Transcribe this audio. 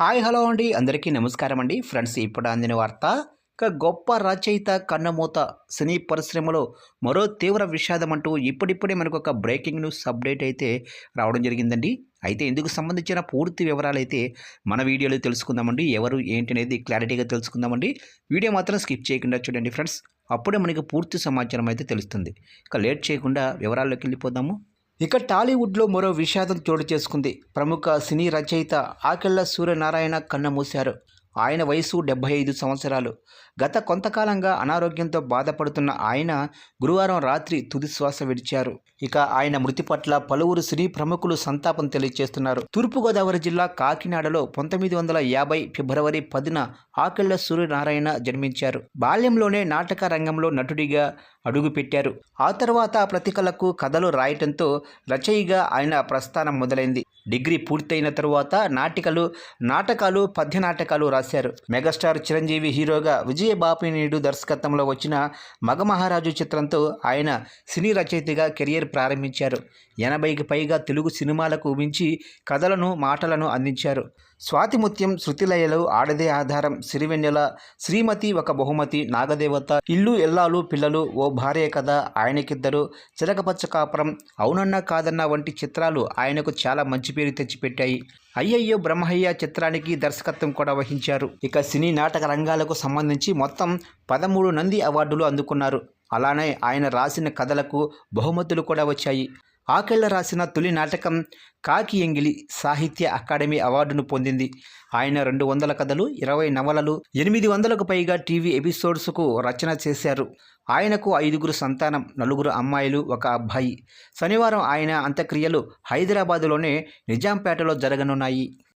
Hi hello అండి. అందరికీ నమస్కారం అండి. ఫ్రెండ్స్ ఇప్పుడు అందిన వార్త ఒక గొప్ప రచయిత కన్నమూత సినీ పరిశ్రమలో మరో తీవ్ర విషాదం అంటూ ఇప్పుడిప్పుడే మనకు ఒక బ్రేకింగ్ న్యూస్ అప్డేట్ అయితే రావడం జరిగిందండి. అయితే ఇందుకు సంబంధించిన పూర్తి వివరాలు అయితే మన వీడియోలో తెలుసుకుందామండి. ఎవరు ఏంటి అనేది క్లారిటీగా తెలుసుకుందామండి. వీడియో మాత్రం స్కిప్ చేయకుండా చూడండి ఫ్రెండ్స్ అప్పుడే మనకి పూర్తి సమాచారం అయితే తెలుస్తుంది. ఇక లేట్ చేయకుండా వివరాల్లోకి వెళ్ళిపోదాము. ఇక టాలీవుడ్లో మరో విషాదం చోటు చేసుకుంది. ప్రముఖ సినీ రచయిత ఆకెళ్ళ సూర్యనారాయణ కన్నమూశారు. ఆయన వయసు డెబ్బై ఐదు సంవత్సరాలు. గత కొంతకాలంగా అనారోగ్యంతో బాధపడుతున్న ఆయన గురువారం రాత్రి తుది శ్వాస విడిచారు. ఇక ఆయన మృతి పట్ల పలువురు సినీ ప్రముఖులు సంతాపం తెలియజేస్తున్నారు తూర్పుగోదావరి జిల్లా కాకినాడలో పంతొమ్మిది వందల యాభై ఫిబ్రవరి పదిన ఆకెళ్ళ సూర్యనారాయణ జన్మించారు. బాల్యంలోనే నాటక రంగంలో నటుడిగా అడుగుపెట్టారు. ఆ తర్వాత ప్రతికలకు కథలు రాయటంతో రచయిగా ఆయన ప్రస్థానం మొదలైంది. డిగ్రీ పూర్తయిన తరువాత నాటికలు నాటకాలు పద్య నాటకాలు రాశారు. మెగాస్టార్ చిరంజీవి హీరోగా విజయబాపినీడు దర్శకత్వంలో వచ్చిన మగమహారాజు చిత్రంతో ఆయన సినీ రచయితగా కెరియర్ ప్రారంభించారు. ఎనభైకి పైగా తెలుగు సినిమాలకు మించి కథలను మాటలను అందించారు. స్వాతిముత్యం శృతిలయలు ఆడదే ఆధారం సిరివెన్నెల శ్రీమతి ఒక బహుమతి నాగదేవత ఇల్లు ఎల్లాలు పిల్లలు ఓ భార్య కథ ఆయనకిద్దరు. చిలకపచ్చ కాపురం అవునన్నా కాదన్నా వంటి చిత్రాలు ఆయనకు చాలా మంచి పేరు తెచ్చిపెట్టాయి. అయ్యయ్యో బ్రహ్మయ్య చిత్రానికి దర్శకత్వం కూడా వహించారు. ఇక సినీ నాటక రంగాలకు సంబంధించి మొత్తం పదమూడు నంది అవార్డులు అందుకున్నారు. అలానే ఆయన రాసిన కథలకు బహుమతులు కూడా వచ్చాయి. ఆకెళ్ళ రాసిన తొలి నాటకం కాకి ఎంగిలి సాహిత్య అకాడమీ అవార్డును పొందింది. ఆయన రెండు వందల కథలు ఇరవై నవలలు ఎనిమిది వందలకు పైగా టీవీ ఎపిసోడ్స్కు రచన చేశారు. ఆయనకు ఐదుగురు సంతానం నలుగురు అమ్మాయిలు ఒక అబ్బాయి. శనివారం ఆయన అంత్యక్రియలు హైదరాబాదులోనే నిజాంపేటలో జరగనున్నాయి.